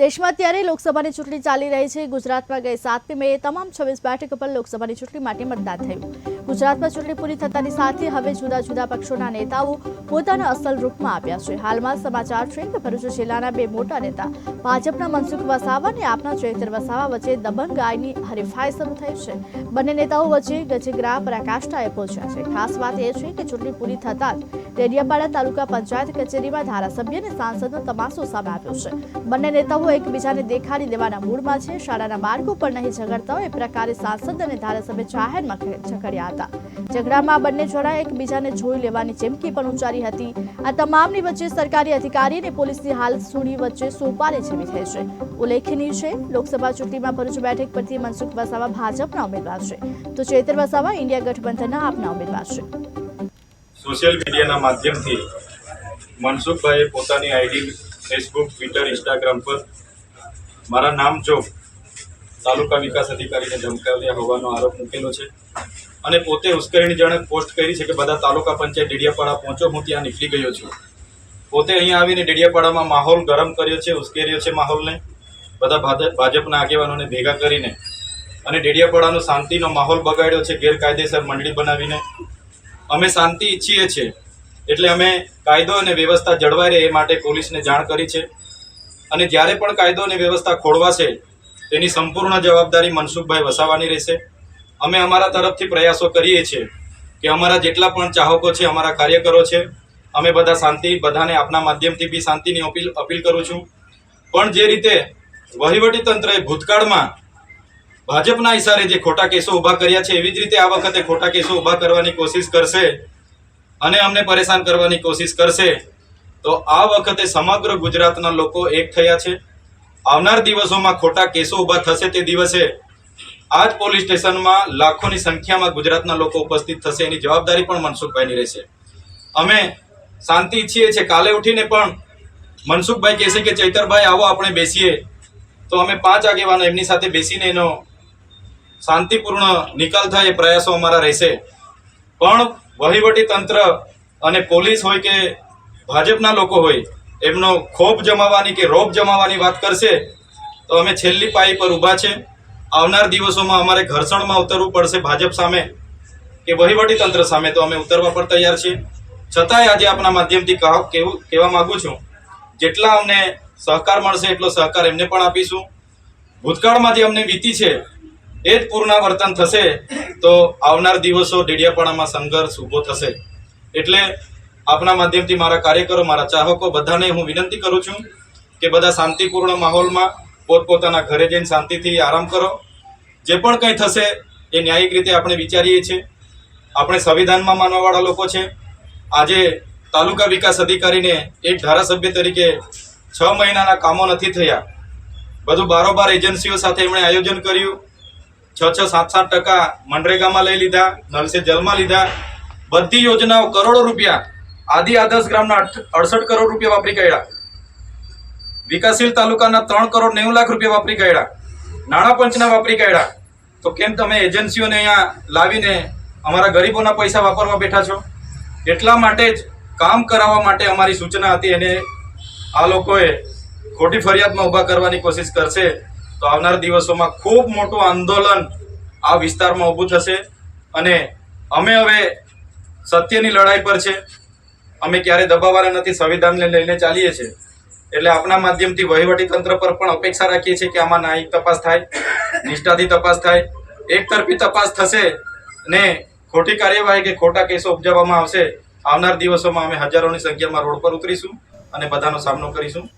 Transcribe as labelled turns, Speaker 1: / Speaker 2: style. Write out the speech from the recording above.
Speaker 1: દેશમાં અત્યારે લોકસભાની ચૂંટણી ચાલી રહી છે. ગુજરાતમાં ગઈ સાતમી મે તમામ છવ્વીસ બેઠક પર લોકસભાની ચૂંટણી માટે મતદાન થયું. ગુજરાતમાં ચૂંટણી પૂરી થતાની સાથે હવે જુદા જુદા પક્ષોના નેતાઓ પોતાના અસલ રૂપમાં આવ્યા છે. હાલમાં સમાચાર છે કે ભરૂચ જિલ્લાના બે મોટા નેતા, ભાજપના મનસુખ વસાવા અને આપના ચૈતર વસાવા વચ્ચે દબંગાઈની હરીફાઈ શરૂ થઈ છે. બંને નેતાઓ વચ્ચે ગજગ્રા પરાકાષ્ઠાએ પહોંચ્યા છે. ખાસ વાત એ છે કે ચૂંટણી પૂરી થતાં જ ડેડિયાપાડા તાલુકા પંચાયત કચેરીમાં ધારાસભ્ય અને સાંસદનો તમાસો સામે આવ્યો છે. બંને નેતાઓ એકબીજાને દેખાડી દેવાના મૂડમાં છે. શાળાના બાળકો પણ નહીં ઝઘડતા હોય એ પ્રકારે સાંસદ અને ધારાસભ્ય જાહેરમાં ઝઘડ્યા હતા. ઝઘડામાં બંને જોડા એકબીજાને જોઈ લેવાની ચીમકી પણ ઉચ્ચારી હતી. આ તમામની વચ્ચે સરકારી અધિકારી અને પોલીસની હાલ સુણી વચ્ચે સોપારી જેવી થઈ છે. ઉલ્લેખનીય છે, લોકસભા ચૂંટણીમાં ભરૂચ બેઠક પરથી મનસુખ વસાવા ભાજપના ઉમેદવાર છે. તો ચેતર વસાવા ઇન્ડિયા ગઠબંધનના આપના ઉમેદવાર છે.
Speaker 2: સોશિયલ મીડિયાના માધ્યમથી મનસુખભાઈએ પોતાની આઈડી ફેસબુક, ટ્વિટર, ઇન્સ્ટાગ્રામ પર મારા નામ જો તાલુકા વિકાસ અધિકારીને ધમકાવ્યા હોવાનો આરોપ મૂકેલો છે. અને પોતે ઉશ્કેરણીજનક પોસ્ટ કરી છે કે બધા તાલુકા પંચાયત ડેડિયાપાડા પહોંચો, હું ત્યાં નીકળી ગયો છું. પોતે અહીંયા આવીને ડેડિયાપાડામાં માહોલ ગરમ કર્યો છે, ઉશ્કેર્યો છે માહોલને. બધા ભાજપ, ભાજપના આગેવાનોને ભેગા કરીને અને ડેડિયાપાડાનો શાંતિનો માહોલ બગાડ્યો છે ગેરકાયદેસર મંડળી બનાવીને. અમે શાંતિ ઈચ્છીએ છીએ, એટલે અમે કાયદો અને વ્યવસ્થા જળવાઈ રહે એ માટે પોલીસને જાણ કરી છે. અને જ્યારે પણ કાયદો અને વ્યવસ્થા ખોળવાશે, તેની સંપૂર્ણ જવાબદારી મનસુખભાઈ વસાવાની રહેશે. અમે અમારા તરફથી પ્રયાસો કરીએ છીએ કે અમારા જેટલા પણ ચાહકો છે, અમારા કાર્યકરો છે, અમે બધા શાંતિ, બધાને આપના માધ્યમથી બી શાંતિની અપીલ અપીલ કરું છું. પણ જે રીતે વહીવટી તંત્રએ ભૂતકાળમાં ભાજપના ઇશારે જે ખોટા કેસો ઊભા કર્યા છે, એવી જ રીતે આ વખતે ખોટા કેસો ઊભા કરવાની કોશિશ કરશે અને અમને પરેશાન કરવાની કોશિશ કરશે, તો આ વખતે સમગ્ર ગુજરાતના લોકો એક થયા છે. આવનાર દિવસોમાં ખોટા કેસો ઊભા થશે તે દિવસે આ જ પોલીસ સ્ટેશનમાં લાખોની સંખ્યામાં ગુજરાતના લોકો ઉપસ્થિત થશે. એની જવાબદારી પણ મનસુખભાઈની રહેશે. અમે શાંતિ ઈચ્છીએ છીએ. કાલે ઉઠીને પણ મનસુખભાઈ કહેશે કે, ચૈતરભાઈ, આવો, આપણે બેસીએ. તો અમે પાંચ આગેવાનો એમની સાથે બેસીને એનો શાંતિપૂર્ણ નિકાલ થાય એ પ્રયાસો અમારા રહેશે. પણ વહીવટી તંત્ર અને પોલીસ હોય કે ભાજપના લોકો હોય, એમનો ખોફ જમાવાની કે રોપ જમાવવાની વાત કરશે, તો અમે છેલ્લી પાઈ પર ઊભા છે. આવનાર દિવસોમાં અમારે ઘર્ષણમાં ઉતરવું પડશે ભાજપ સામે કે વહીવટી તંત્ર સામે તો અમે ઉતરવા પર તૈયાર છીએ. છતાંય આજે આપણા માધ્યમથી કહા- કહેવું કહેવા માગું છું, જેટલા અમને સહકાર મળશે એટલો સહકાર એમને પણ આપીશું. ભૂતકાળમાં જે અમને વીતી છે, એ જ પૂર્ણાવર્તન થશે, તો આવનાર દિવસો ડેડિયાપાડામાં સંઘર્ષ ઊભો થશે. એટલે આપના માધ્યમથી મારા કાર્યકરો, મારા ચાહકો, બધાને હું વિનંતી કરું છું કે બધા શાંતિપૂર્ણ માહોલમાં પોતપોતાના ઘરે જઈને શાંતિથી આરામ કરો. જે પણ કંઈ થશે એ ન્યાયિક રીતે આપણે વિચારીએ છીએ. આપણે સંવિધાનમાં માનવાવાળા લોકો છે. આજે તાલુકા વિકાસ અધિકારીને એક ધારાસભ્ય તરીકે છ મહિનાના કામો નથી થયા. બધું બારોબાર એજન્સીઓ સાથે એમણે આયોજન કર્યું. છ છ, સાત સાત ટકા મનરેગામાં લઈ લીધા, નલસે જલમાં લીધા. બધી યોજનાઓ કરોડો રૂપિયા, આદિ આદર્શ ગ્રામના અડસઠ કરોડ રૂપિયા વાપરી કાઢ્યા. વિકાસશીલ તાલુકાના ત્રણ કરોડ નેવું લાખ રૂપિયા વાપરી કાઢ્યા. નાણાં પંચના વાપરી કાઢ્યા. તો કેમ તમે એજન્સીઓને અહીંયા લાવીને અમારા ગરીબોના પૈસા વાપરવા બેઠા છો? એટલા માટે જ કામ કરાવવા માટે અમારી સૂચના હતી. અને આ લોકોએ ખોટી ફરિયાદમાં ઊભા કરવાની કોશિશ કરશે તો આવનાર દિવસોમાં ખૂબ મોટું આંદોલન આ વિસ્તારમાં ઊભું થશે. અને અમે હવે સત્યની લડાઈ પર છે. અમે ક્યારે દબાવવાના નથી, સંવિધાનને લઈને ચાલીએ છીએ. એટલે આપના માધ્યમથી વહીવટી તંત્ર પર પણ અપેક્ષા રાખીએ છીએ કે આમાં ન્યાયિક તપાસ થાય, નિષ્ઠાથી તપાસ થાય એકતરફી તપાસ થશે ને ખોટી કાર્યવાહી કે ખોટા કેસો ઉપજાવવામાં આવશે, આવનાર દિવસોમાં અમે હજારોની સંખ્યામાં રોડ પર ઉતરીશું અને બધાનો સામનો કરીશું.